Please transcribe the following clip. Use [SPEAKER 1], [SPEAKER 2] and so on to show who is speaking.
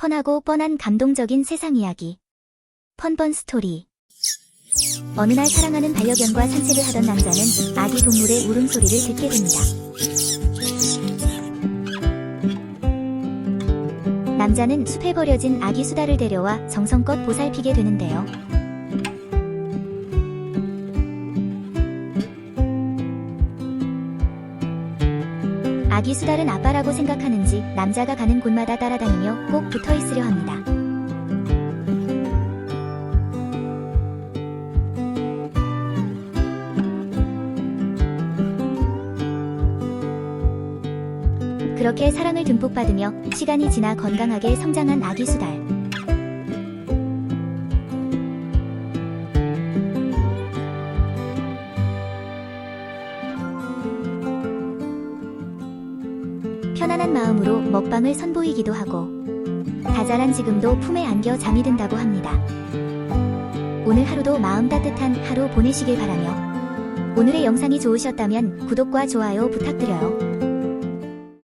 [SPEAKER 1] 펀하고 뻔한 감동적인 세상 이야기. 펀펀 스토리. 어느 날 사랑하는 반려견과 산책을 하던 남자는 아기 동물의 울음소리를 듣게 됩니다. 남자는 숲에 버려진 아기 수달을 데려와 정성껏 보살피게 되는데요. 아기 수달은 아빠라고 생각하는지 남자가 가는 곳마다 따라다니며 꼭 붙어 있으려 합니다. 그렇게 사랑을 듬뿍 받으며 시간이 지나 건강하게 성장한 아기 수달. 편안한 마음으로 먹방을 선보이기도 하고 다 자란 지금도 품에 안겨 잠이 든다고 합니다. 오늘 하루도 마음 따뜻한 하루 보내시길 바라며 오늘의 영상이 좋으셨다면 구독과 좋아요 부탁드려요.